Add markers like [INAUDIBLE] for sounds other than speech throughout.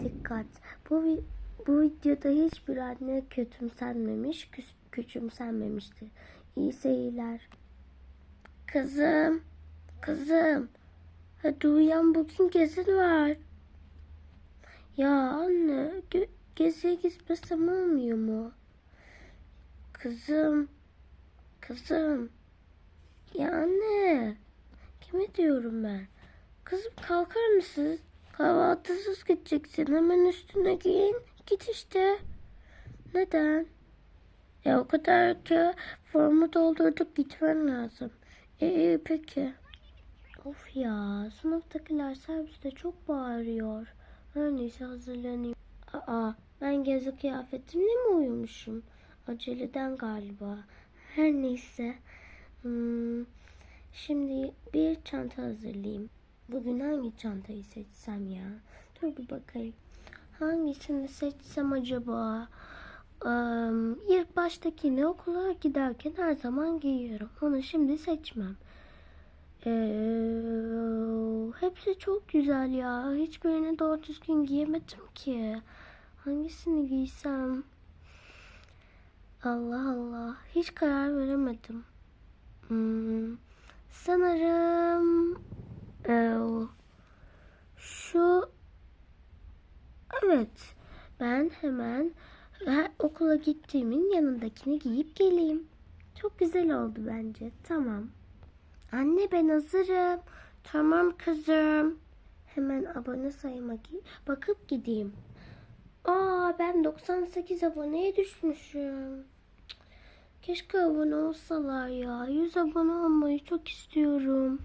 Dikkat! Bu, bu videoda hiçbir anne kötümsenmemiş, küçümsenmemiştir. İyi seyirler. Kızım, kızım. Hadi uyan bugün gezin var. Ya anne, gö- geziye gitmesem olmuyor mu? Kızım, kızım. Ya anne, kime diyorum ben? Kızım kalkar mısın? Kahvaltısız gideceksin. Hemen üstüne giyin. Git işte. Neden? E o kadar ki formu doldurduk gitmen lazım. E iyi peki. Of ya sınıftakiler serviste çok bağırıyor. Her neyse hazırlanayım. Aa ben gezi kıyafetimle mi uyumuşum? Aceleden galiba. Her neyse. Hmm, şimdi bir çanta hazırlayayım. Bugün hangi çantayı seçsem ya? Dur bir bakayım. Hangisini seçsem acaba? Eee, ilk baştakini okula giderken her zaman giyiyorum. Onu şimdi seçmem. Eee, hepsi çok güzel ya. Hiçbirini doğru düzgün giyemedim ki. Hangisini giysem? Allah Allah. Hiç karar veremedim. Hmm, sanırım şu evet ben hemen okula gittiğimin yanındakini giyip geleyim. Çok güzel oldu bence. Tamam. Anne ben hazırım. Tamam kızım. Hemen abone sayıma bakıp gideyim. Aa ben 98 aboneye düşmüşüm. Keşke abone olsalar ya. 100 abone olmayı çok istiyorum.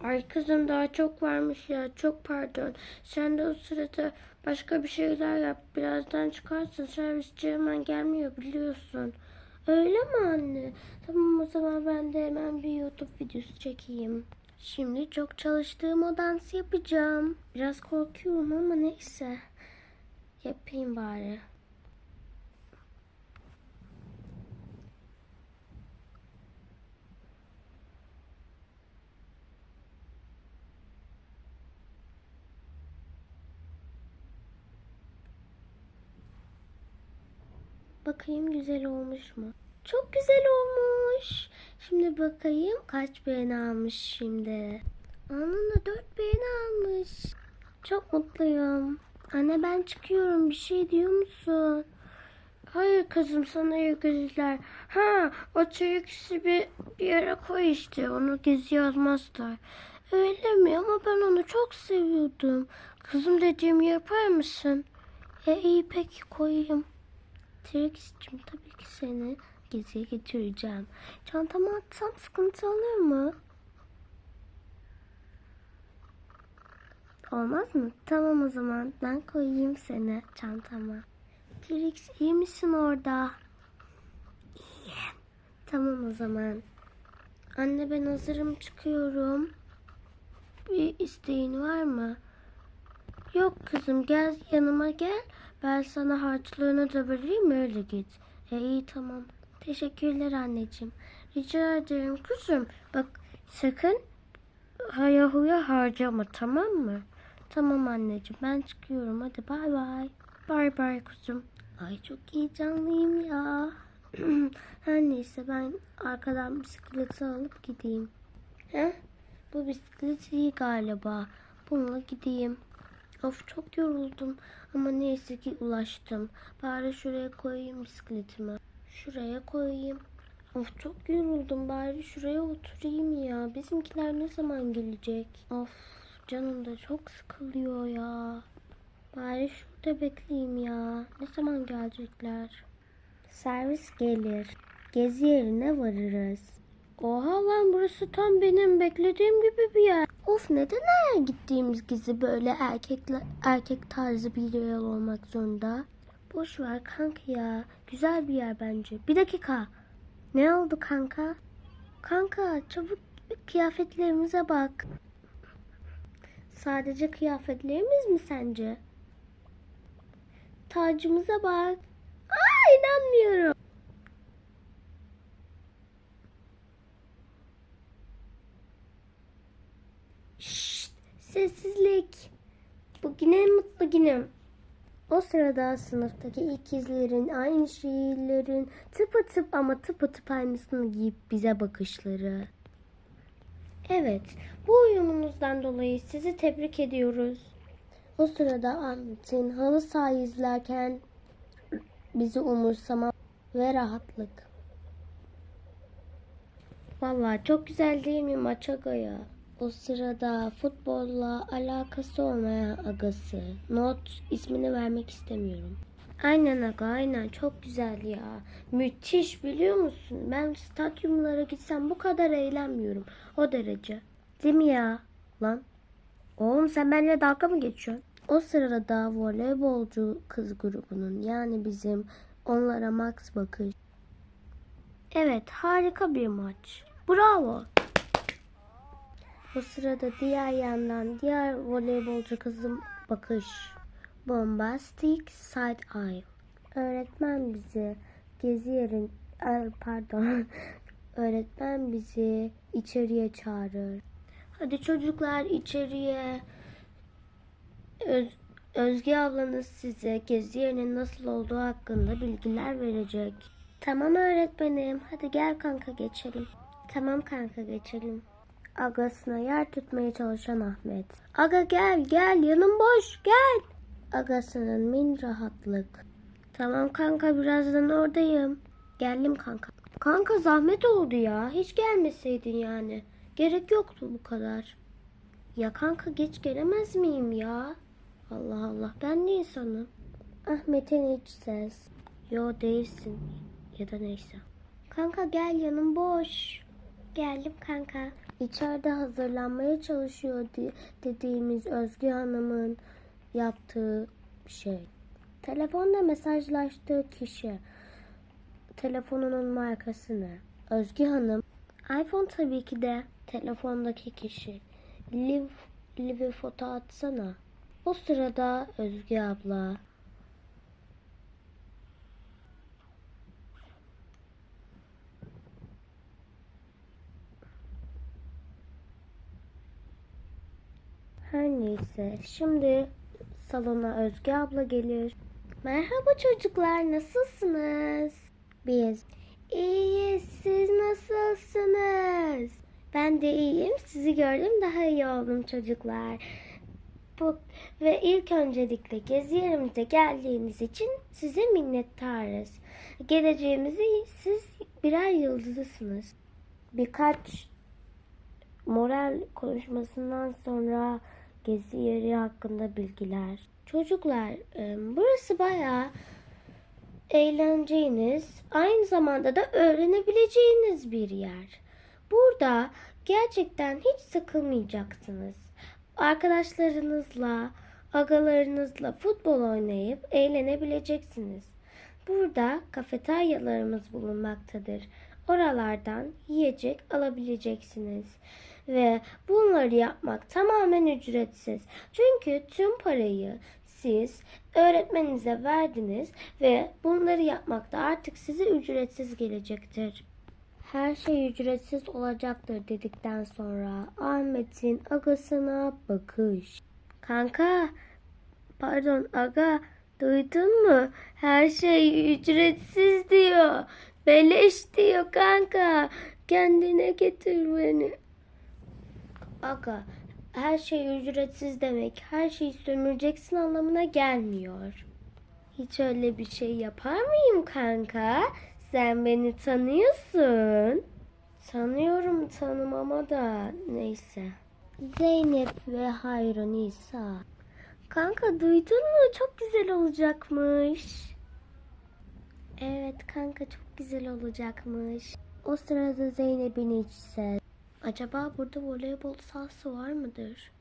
Ay kızım daha çok varmış ya. Çok pardon. Sen de o sırada başka bir şeyler yap. Birazdan çıkarsın. Servisçi hemen gelmiyor biliyorsun. Öyle mi anne? Tamam o zaman ben de hemen bir YouTube videosu çekeyim. Şimdi çok çalıştığım o dansı yapacağım. Biraz korkuyorum ama neyse. Yapayım bari. Bakayım güzel olmuş mu? Çok güzel olmuş. Şimdi bakayım kaç beğeni almış şimdi. Anında 4 beğeni almış. Çok mutluyum. Anne ben çıkıyorum. Bir şey diyor musun? Hayır kızım sana iyi geceler. Ha o çayıkisi bir, bir yere koy işte. Onu gezi yazmazlar. Öyle mi? Ama ben onu çok seviyordum. Kızım dediğimi yapar mısın? E iyi peki koyayım. Trix'cim tabii ki seni geziye getireceğim. Çantama atsam sıkıntı olur mu? Olmaz mı? Tamam o zaman ben koyayım seni çantama. Trix iyi misin orada? İyiyim. Tamam o zaman. Anne ben hazırım çıkıyorum. Bir isteğin var mı? Yok kızım gel yanıma gel. Ben sana harçlığını da vereyim öyle git. E iyi tamam. Teşekkürler anneciğim. Rica ederim kızım. Bak sakın haya huya harcama tamam mı? Tamam anneciğim ben çıkıyorum hadi bay bay. Bay bay kızım. Ay çok heyecanlıyım ya. [CLEARS THROAT] Her neyse ben arkadan bisikleti alıp gideyim. Heh, bu bisiklet iyi galiba. Bununla gideyim. Of çok yoruldum ama neyse ki ulaştım. Bari şuraya koyayım bisikletimi. Şuraya koyayım. Of çok yoruldum bari şuraya oturayım ya. Bizimkiler ne zaman gelecek? Of canım da çok sıkılıyor ya. Bari şurada bekleyeyim ya. Ne zaman gelecekler? Servis gelir. Gezi yerine varırız. Oha lan burası tam benim beklediğim gibi bir yer. Of neden her gittiğimiz gezi böyle erkekler erkek tarzı bir yer olmak zorunda? Boş ver kanka ya. Güzel bir yer bence. Bir dakika. Ne oldu kanka? Kanka çabuk kıyafetlerimize bak. Sadece kıyafetlerimiz mi sence? Tacımıza bak. Aa inanmıyorum. En mutlu günüm. O sırada sınıftaki ikizlerin aynı şiirlerin tıpatıp ama tıpatıp aynısını giyip bize bakışları. Evet, bu uyumunuzdan dolayı sizi tebrik ediyoruz. O sırada Ahmet'in halı saha izlerken bizi umursama ve rahatlık. Vallahi çok güzel değil mi maç agaya? O sırada futbolla alakası olmayan agası. Not ismini vermek istemiyorum. Aynen aga aynen çok güzel ya. Müthiş biliyor musun? Ben stadyumlara gitsem bu kadar eğlenmiyorum. O derece. Değil mi ya? Lan. Oğlum sen benimle dalga mı geçiyorsun? O sırada voleybolcu kız grubunun yani bizim onlara max bakış. Evet harika bir maç. Bravo. O sırada diğer yandan diğer voleybolcu kızım bakış. Bombastic side eye. Öğretmen bizi gezi yerin pardon. [LAUGHS] Öğretmen bizi içeriye çağırır. Hadi çocuklar içeriye. Öz, Özge ablanız size gezi yerinin nasıl olduğu hakkında bilgiler verecek. Tamam öğretmenim. Hadi gel kanka geçelim. Tamam kanka geçelim. Agasına yer tutmaya çalışan Ahmet. Aga gel gel yanım boş gel. Agasının min rahatlık. Tamam kanka birazdan oradayım. Geldim kanka. Kanka zahmet oldu ya. Hiç gelmeseydin yani. Gerek yoktu bu kadar. Ya kanka geç gelemez miyim ya? Allah Allah ben de insanım. Ahmet'in iç ses. Yo değilsin. Ya da neyse. Kanka gel yanım boş. Geldim kanka. İçeride hazırlanmaya çalışıyor di- dediğimiz Özgü Hanım'ın yaptığı şey. Telefonda mesajlaştığı kişi. Telefonunun markası ne? Özgü Hanım. iPhone tabii ki de. Telefondaki kişi. Liv, Liv'i foto atsana. O sırada Özgü abla Her neyse. Şimdi salona Özge abla gelir. Merhaba çocuklar. Nasılsınız? Biz. İyiyiz. Siz nasılsınız? Ben de iyiyim. Sizi gördüm. Daha iyi oldum çocuklar. Bu, ve ilk öncelikle gezi yerimize geldiğiniz için size minnettarız. Geleceğimizi siz birer yıldızısınız. Birkaç moral konuşmasından sonra gezi yeri hakkında bilgiler. Çocuklar, e, burası bayağı eğleneceğiniz, aynı zamanda da öğrenebileceğiniz bir yer. Burada gerçekten hiç sıkılmayacaksınız. Arkadaşlarınızla, agalarınızla futbol oynayıp eğlenebileceksiniz. Burada kafeteryalarımız bulunmaktadır. Oralardan yiyecek alabileceksiniz. Ve bunları yapmak tamamen ücretsiz. Çünkü tüm parayı siz öğretmeninize verdiniz ve bunları yapmak da artık size ücretsiz gelecektir. Her şey ücretsiz olacaktır dedikten sonra Ahmet'in agasına bakış. Kanka, pardon aga, duydun mu? Her şey ücretsiz diyor. Beleş diyor kanka. Kendine getir beni. Aga, her şey ücretsiz demek her şeyi sömüreceksin anlamına gelmiyor. Hiç öyle bir şey yapar mıyım kanka? Sen beni tanıyorsun. Tanıyorum tanımama da neyse. Zeynep ve Hayro Nisa. Kanka duydun mu? Çok güzel olacakmış. Evet kanka çok güzel olacakmış. O sırada Zeynep'in iç ses. Acaba burada voleybol sahası var mıdır?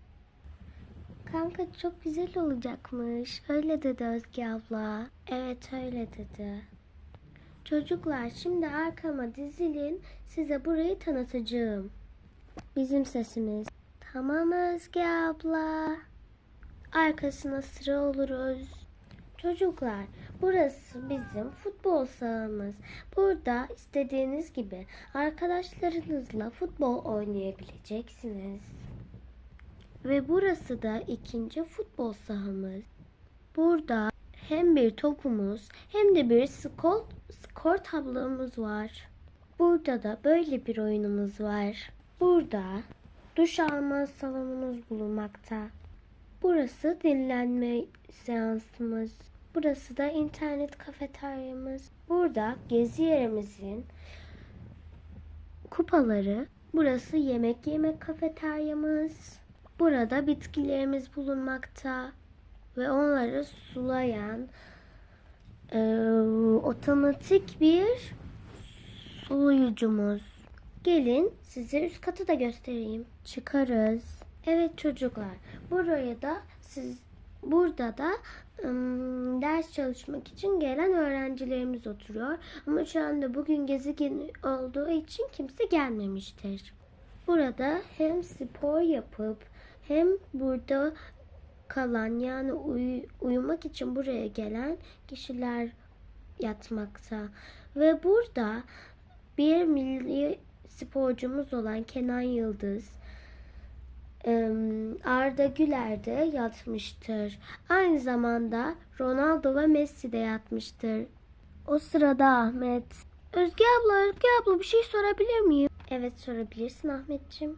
Kanka çok güzel olacakmış. Öyle dedi Özge abla. Evet öyle dedi. Çocuklar şimdi arkama dizilin. Size burayı tanıtacağım. Bizim sesimiz. Tamam Özge abla. Arkasına sıra oluruz. Çocuklar, burası bizim futbol sahamız. Burada istediğiniz gibi arkadaşlarınızla futbol oynayabileceksiniz. Ve burası da ikinci futbol sahamız. Burada hem bir topumuz hem de bir skor, skor tablomuz var. Burada da böyle bir oyunumuz var. Burada duş alma salonumuz bulunmakta. Burası dinlenme seansımız. Burası da internet kafeteryamız. Burada gezi yerimizin kupaları. Burası yemek yemek kafeteryamız. Burada bitkilerimiz bulunmakta ve onları sulayan eee, otomatik bir sulayıcımız. Gelin size üst katı da göstereyim. Çıkarız. Evet çocuklar. Buraya da siz burada da ım, ders çalışmak için gelen öğrencilerimiz oturuyor. Ama şu anda bugün gezi günü olduğu için kimse gelmemiştir. Burada hem spor yapıp hem burada kalan yani uyu- uyumak için buraya gelen kişiler yatmakta. Ve burada bir milli sporcumuz olan Kenan Yıldız Arda Güler de yatmıştır. Aynı zamanda Ronaldo ve Messi de yatmıştır. O sırada Ahmet. Özge abla, Özge abla bir şey sorabilir miyim? Evet sorabilirsin Ahmetciğim.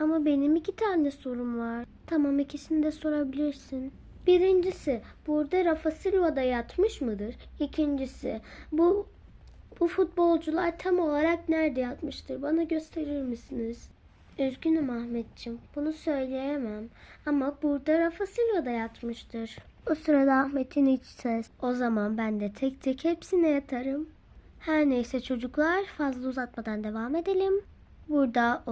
Ama benim iki tane sorum var. Tamam ikisini de sorabilirsin. Birincisi burada Rafa Silva da yatmış mıdır? İkincisi bu bu futbolcular tam olarak nerede yatmıştır? Bana gösterir misiniz? Üzgünüm Ahmetciğim. Bunu söyleyemem. Ama burada Rafa Silva yatmıştır. O sırada Ahmet'in iç ses. O zaman ben de tek tek hepsine yatarım. Her neyse çocuklar fazla uzatmadan devam edelim. Burada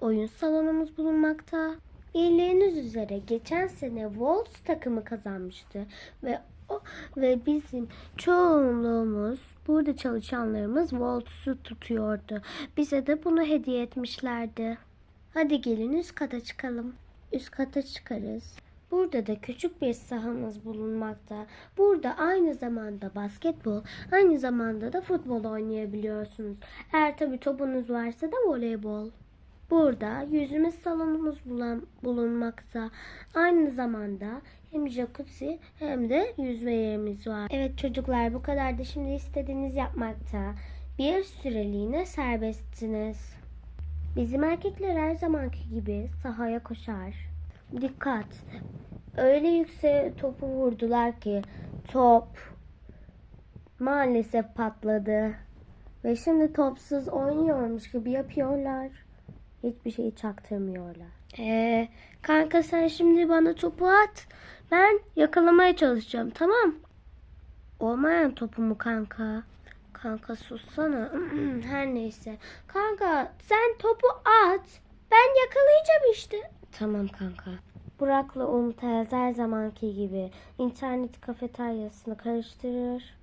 oyun salonumuz bulunmakta. Bildiğiniz üzere geçen sene Wolves takımı kazanmıştı ve o, ve bizim çoğunluğumuz burada çalışanlarımız Wolves'u tutuyordu. Bize de bunu hediye etmişlerdi. Hadi gelin üst kata çıkalım. Üst kata çıkarız. Burada da küçük bir sahamız bulunmakta. Burada aynı zamanda basketbol, aynı zamanda da futbol oynayabiliyorsunuz. Eğer tabi topunuz varsa da voleybol. Burada yüzme salonumuz bulan, bulunmakta. Aynı zamanda hem jacuzzi hem de yüzme yerimiz var. Evet çocuklar bu kadar da şimdi istediğiniz yapmakta. Bir süreliğine serbestsiniz. Bizim erkekler her zamanki gibi sahaya koşar. Dikkat! Öyle yüksek topu vurdular ki top maalesef patladı. Ve şimdi topsuz oynuyormuş gibi yapıyorlar. Hiçbir şeyi çaktırmıyorlar. Ee, kanka sen şimdi bana topu at. Ben yakalamaya çalışacağım tamam. Olmayan topumu kanka. Kanka sussana. [CLEARS THROAT] Her neyse. Kanka sen topu at. Ben yakalayacağım işte. Tamam kanka. Burak'la Umut Ayaz her zamanki gibi internet kafeteryasını karıştırır.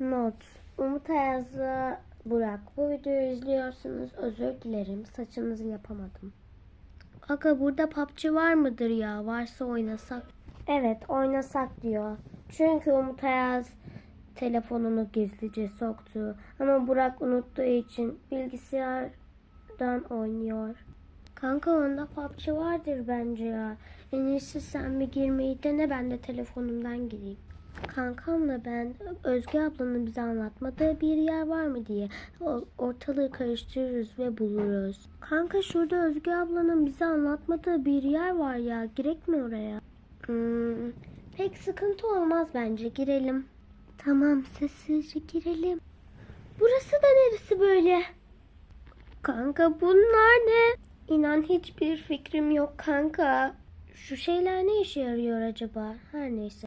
Not. Umut Ayaz'la Burak bu videoyu izliyorsunuz. Özür dilerim. Saçınızı yapamadım. Aga burada PUBG var mıdır ya? Varsa oynasak. Evet oynasak diyor. Çünkü Umut Ayaz telefonunu gizlice soktu. Ama Burak unuttuğu için bilgisayardan oynuyor. Kanka onda PUBG vardır bence ya. En iyisi sen bir girmeyi dene ben de telefonumdan gireyim. Kankamla ben Özge ablanın bize anlatmadığı bir yer var mı diye ortalığı karıştırırız ve buluruz. Kanka şurada Özge ablanın bize anlatmadığı bir yer var ya. Girek mi oraya? Hmm, pek sıkıntı olmaz bence. Girelim. Tamam sessizce girelim. Burası da neresi böyle? Kanka bunlar ne? İnan hiçbir fikrim yok kanka. Şu şeyler ne işe yarıyor acaba? Her neyse.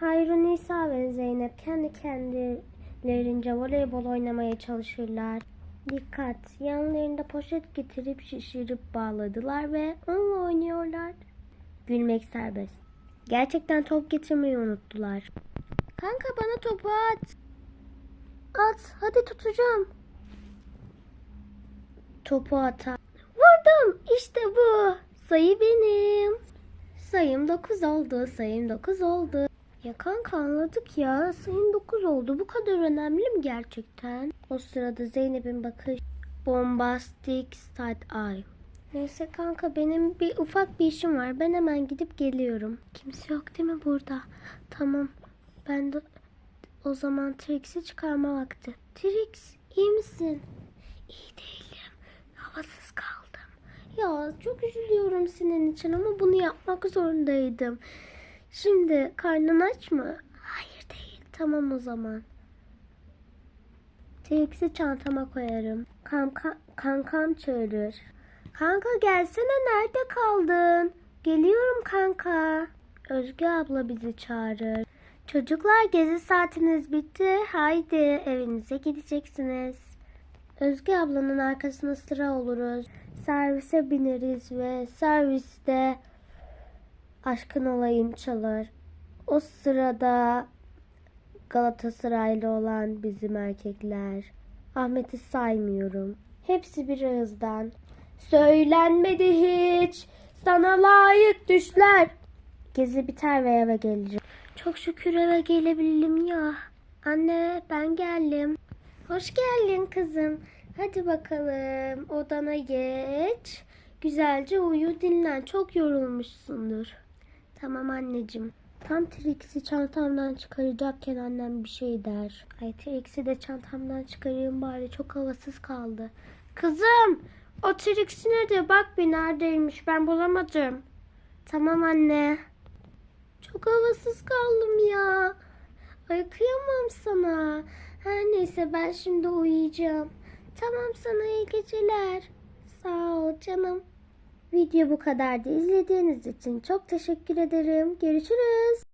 Hayrun Nisa ve Zeynep kendi kendilerince voleybol oynamaya çalışırlar. Dikkat! Yanlarında poşet getirip şişirip bağladılar ve onunla oynuyorlar. Gülmek serbest. Gerçekten top getirmeyi unuttular. Kanka bana topu at. At, hadi tutacağım. Topu atar. Vurdum. İşte bu. Sayı benim. Sayım 9 oldu. Sayım 9 oldu. Ya kanka anladık ya. Sayım 9 oldu. Bu kadar önemli mi gerçekten? O sırada Zeynep'in bakış bombastic side eye. Neyse kanka benim bir ufak bir işim var. Ben hemen gidip geliyorum. Kimse yok değil mi burada? Tamam. Ben de o zaman Trix'i çıkarma vakti. Trix iyi misin? İyi değilim. Havasız kaldım. Ya çok üzülüyorum senin için ama bunu yapmak zorundaydım. Şimdi karnın aç mı? Hayır değil. Tamam o zaman. Trix'i çantama koyarım. Kanka, kankam çağırır. Kanka gelsene nerede kaldın? Geliyorum kanka. Özge abla bizi çağırır. Çocuklar gezi saatiniz bitti. Haydi evinize gideceksiniz. Özge ablanın arkasına sıra oluruz. Servise bineriz ve serviste aşkın olayım çalar. O sırada Galatasaraylı olan bizim erkekler. Ahmet'i saymıyorum. Hepsi bir ağızdan. Söylenmedi hiç. Sana layık düşler. Gezi biter ve eve geleceğim. Çok şükür eve gelebildim ya. Anne ben geldim. Hoş geldin kızım. Hadi bakalım odana geç. Güzelce uyu dinlen. Çok yorulmuşsundur. Tamam anneciğim. Tam Trix'i çantamdan çıkaracakken annem bir şey der. Ay Trix'i de çantamdan çıkarayım bari çok havasız kaldı. Kızım o Trix nerede? Bak bir neredeymiş ben bulamadım. Tamam anne. Çok havasız kaldım ya. Ay kıyamam sana. Her neyse ben şimdi uyuyacağım. Tamam sana iyi geceler. Sağ ol canım. Video bu kadardı. İzlediğiniz için çok teşekkür ederim. Görüşürüz.